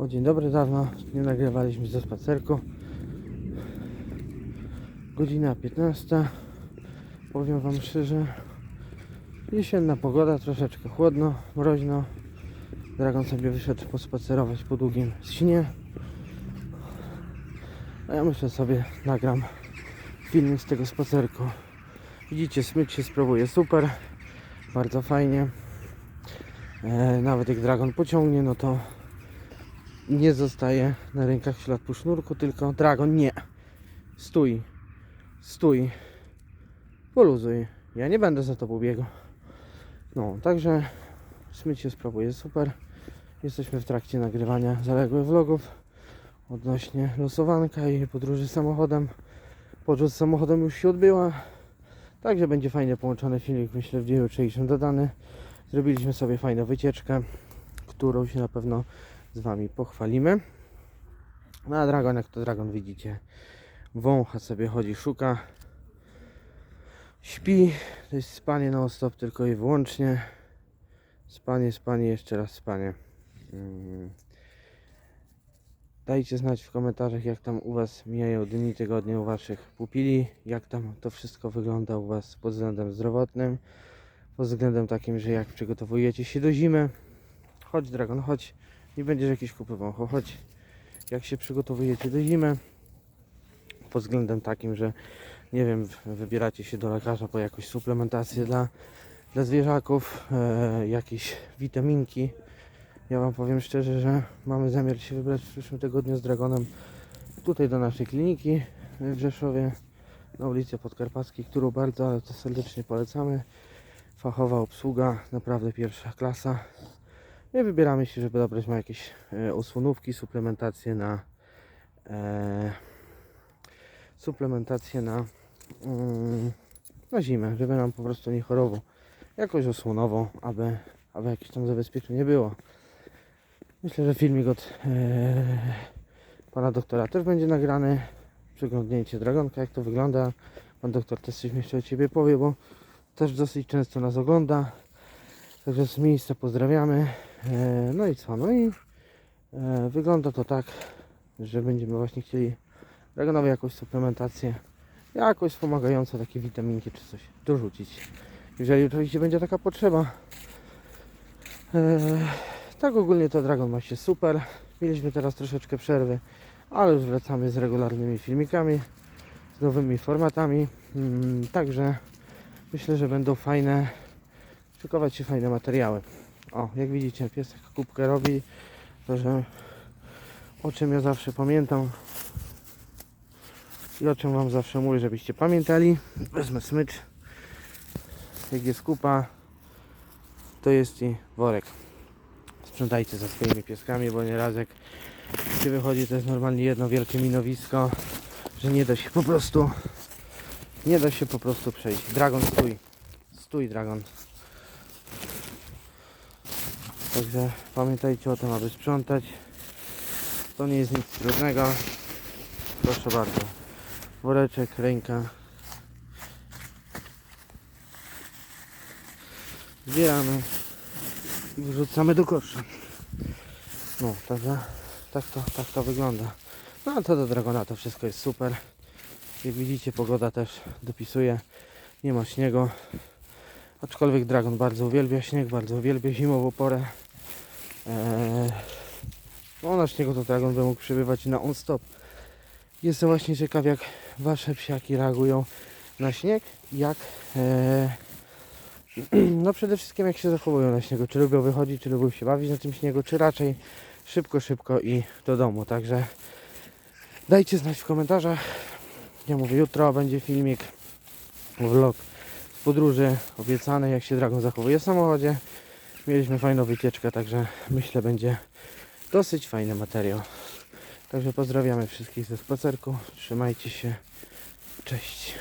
O dzień dobry, dawno nie nagrywaliśmy ze spacerku. Godzina 15. Powiem Wam szczerze, jesienna pogoda, troszeczkę chłodno, mroźno. Dragon sobie wyszedł pospacerować po długim śnie. A ja myślę sobie, nagram filmik z tego spacerku. Widzicie, smycz się sprawuje super, bardzo fajnie. E, nawet jak Dragon pociągnie, no to nie zostaje na rękach ślad po sznurku, tylko Dragon nie. Stój. Stój. Poluzuj. Ja nie będę za tobą biegał. No, także smyć się sprawuje super. Jesteśmy w trakcie nagrywania zaległych vlogów odnośnie losowanka i podróży samochodem. Podróż samochodem już się odbyła. Także będzie fajnie połączony filmik, myślę w dniu jutrzejszym dodany. Zrobiliśmy sobie fajną wycieczkę, którą się na pewno z Wami pochwalimy. No a Dragon, jak to Dragon widzicie, wącha sobie, chodzi, szuka. Śpi, to jest spanie non stop tylko i wyłącznie. Spanie, spanie, jeszcze raz spanie. Mm. Dajcie znać w komentarzach, jak tam u Was mijają dni, tygodnie u Waszych pupili, jak tam to wszystko wygląda u Was pod względem zdrowotnym, pod względem takim, że jak przygotowujecie się do zimy. Chodź Dragon, chodź, nie będziesz jakiś kupy wącho, chodź. Jak się przygotowujecie do zimy, pod względem takim, że nie wiem, wybieracie się do lekarza po jakąś suplementację dla, dla zwierzaków, e, jakieś witaminki. Ja Wam powiem szczerze, że mamy zamiar się wybrać w przyszłym tygodniu z Dragonem tutaj do naszej kliniki w Rzeszowie na ulicy Podkarpackiej, którą bardzo, ale to serdecznie polecamy. Fachowa obsługa, naprawdę pierwsza klasa. I wybieramy się, żeby dobrać ma jakieś e, osłonówki, suplementacje na e, suplementacje na, mm, na zimę, żeby nam po prostu nie chorował. Jakoś osłonowo, aby, aby jakieś tam zabezpieczenie było. Myślę, że filmik od e, pana doktora też będzie nagrany. Przeglądnięcie dragonka, jak to wygląda. Pan doktor też coś jeszcze o ciebie powie, bo też dosyć często nas ogląda. Także z miejsca pozdrawiamy. E, no i co? No i e, wygląda to tak, że będziemy właśnie chcieli Dragonowi jakąś suplementację, jakoś wspomagającą takie witaminki czy coś dorzucić. Jeżeli oczywiście będzie taka potrzeba. E, tak ogólnie to Dragon ma się super. Mieliśmy teraz troszeczkę przerwy, ale już wracamy z regularnymi filmikami, z nowymi formatami. Mm, Także myślę, że będą fajne, szykować się fajne materiały. O, jak widzicie, piesek kubkę robi, to że o czym ja zawsze pamiętam i o czym Wam zawsze mówię, żebyście pamiętali. Wezmę smycz. Jak jest kupa, to jest i worek. Sprzątajcie za swoimi pieskami, bo nieraz jak się wychodzi, to jest normalnie jedno wielkie minowisko, że nie da się po prostu nie da się po prostu przejść. Dragon stój. Stój Dragon. Także pamiętajcie o tym, aby sprzątać. To nie jest nic trudnego. Proszę bardzo. Woreczek, ręka. Zbieramy i wrzucamy do kosza. No, także tak to, tak to wygląda. No a co do Dragona to wszystko jest super. Jak widzicie pogoda też dopisuje. Nie ma śniegu. Aczkolwiek Dragon bardzo uwielbia śnieg, bardzo uwielbia zimową porę. Eee, no na śniegu to Dragon by mógł przebywać na on stop. Jestem właśnie ciekaw jak wasze psiaki reagują na śnieg, jak e, no przede wszystkim jak się zachowują na śniegu, czy lubią wychodzić, czy lubią się bawić na tym śniegu, czy raczej szybko, szybko i do domu, także dajcie znać w komentarzach, ja mówię jutro będzie filmik, vlog podróży obiecany, jak się Dragon zachowuje w samochodzie, mieliśmy fajną wycieczkę, także myślę będzie dosyć fajny materiał. Także pozdrawiamy wszystkich ze spacerku. Trzymajcie się. Cześć.